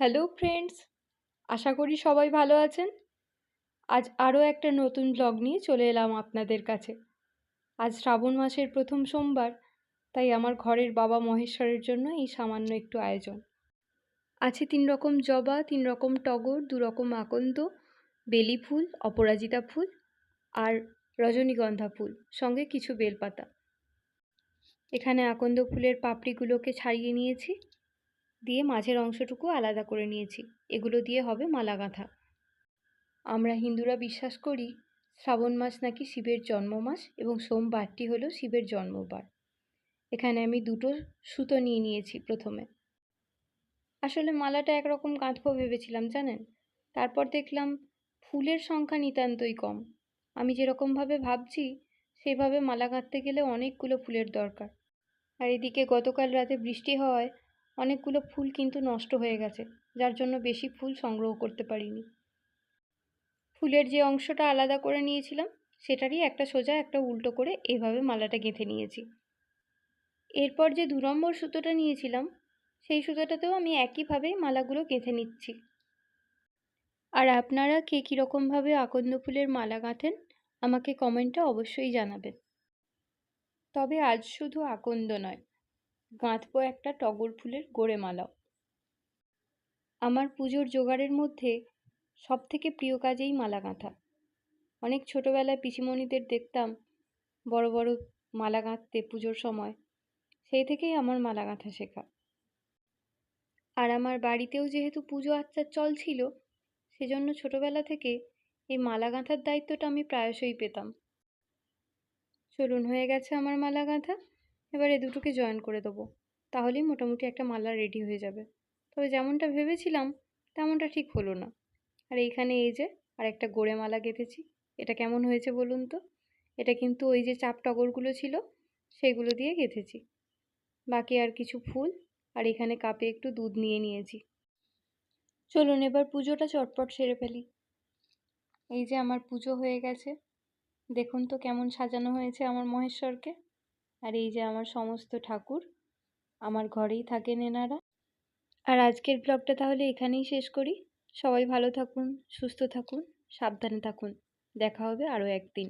Hello friends আশা করি সবাই ভালো আছেন। আজ আরও একটা নতুন ব্লগ নিয়ে চলে এলাম আপনাদের কাছে। আজ শ্রাবণ মাসের প্রথম সোমবার, তাই আমার ঘরের বাবা মহেশ্বরের জন্য এই সামান্য একটু আয়োজন। আছে তিন রকম জবা, তিন রকম টগর, দু রকম আকন্দ, বেলি ফুল, অপরাজিতা ফুল আর রজনীগন্ধা ফুল, সঙ্গে কিছু বেলপাতা। এখানে আকন্দ ফুলের পাপড়িগুলোকে ছাড়িয়ে নিয়েছি। দিয়ে মাঝের অংশটুকু আলাদা করে নিয়েছি। এগুলো দিয়ে হবে মালা গাঁথা আমরা হিন্দুরা বিশ্বাস করি, শ্রাবণ মাস নাকি শিবের জন্ম মাস এবং সোমবারটি হলো শিবের জন্মবার। এখানে আমি দুটো সুতো নিয়ে নিয়েছি প্রথমে। আসলে মালাটা একরকম গাঁথবো ভেবেছিলাম, জানেন? তারপর দেখলাম ফুলের সংখ্যা নিতান্তই কম। আমি যেরকমভাবে ভাবছি, সেভাবে মালা গাঁথতে গেলে অনেকগুলো ফুলের দরকার। আর এদিকে গতকাল রাতে বৃষ্টি হওয়ায় অনেকগুলো ফুল কিন্তু নষ্ট হয়ে গেছে, যার জন্য বেশি ফুল সংগ্রহ করতে পারিনি। ফুলের যে অংশটা আলাদা করে নিয়েছিলাম, সেটারই একটা সোজা, একটা উল্টো করে এভাবে মালাটা গেঁথে নিয়েছি। এরপর যে দু নম্বর সুতোটা নিয়েছিলাম, সেই সুতোটাতেও আমি একইভাবেই মালাগুলো গেঁথে নিচ্ছি। আর আপনারা কে কীরকমভাবে আকন্দ ফুলের মালা গাঁথেন, আমাকে কমেন্টে অবশ্যই জানাবেন। তবে আজ শুধু আকন্দ নয় গাঁথবো একটা টগর ফুলের গোড়ে মালাও আমার পুজোর জোগাড়ের মধ্যে সব থেকে প্রিয় কাজেই মালা গাঁথা। অনেক ছোটোবেলায় পিসিমণিদের দেখতাম বড় বড় মালা গাঁথতে পুজোর সময়। সেই থেকেই আমার মালা গাঁথা শেখা। আর আমার বাড়িতেও যেহেতু পুজো আচ্চার চল ছিল, সেজন্য ছোটোবেলা থেকে এই মালা গাঁথার দায়িত্বটা আমি প্রায়শই পেতাম। চলুন, হয়ে গেছে আমার মালা গাঁথা। এবার এ দুটোকে জয়েন করে দেবো। তাহলেই মোটামুটি একটা মালা রেডি হয়ে যাবে। তবে যেমনটা ভেবেছিলাম, তেমনটা ঠিক হলো না। আর এইখানে এই যে আর একটা গোড়ে মালা গেঁথেছি। এটা কেমন হয়েছে বলুন তো? এটা কিন্তু ওই যে চাপ টগরগুলো ছিল, সেগুলো দিয়ে গেঁথেছি। বাকি আর কিছু ফুল আর এখানে কাপে একটু দুধ নিয়ে নিয়েছি। চলুন এবার পুজোটা চটপট সেরে ফেলি। এই যে আমার পুজো হয়ে গেছে। দেখুন তো কেমন সাজানো হয়েছে আমার মহেশ্বরকে। আর এই যে আমার সমস্ত ঠাকুর, আমার ঘরেই থাকেন এনারা। আর আজকের ব্লগটা তাহলে এখানেই শেষ করি। সবাই ভালো থাকুন, সুস্থ থাকুন, সাবধানে থাকুন। দেখা হবে আরও একদিন।